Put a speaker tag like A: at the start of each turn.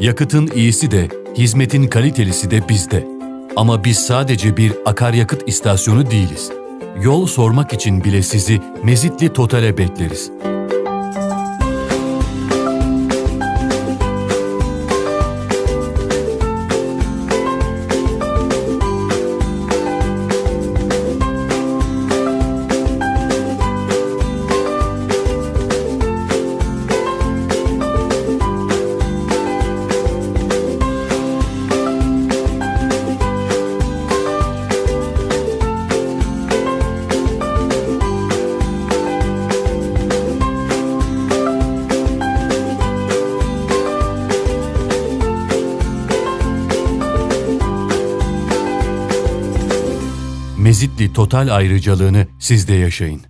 A: Yakıtın iyisi de, hizmetin kalitelisi de bizde. Ama biz sadece bir akaryakıt istasyonu değiliz. Yol sormak için bile sizi Mezitli Total'e bekleriz. Mezitli Total ayrıcalığını siz de yaşayın.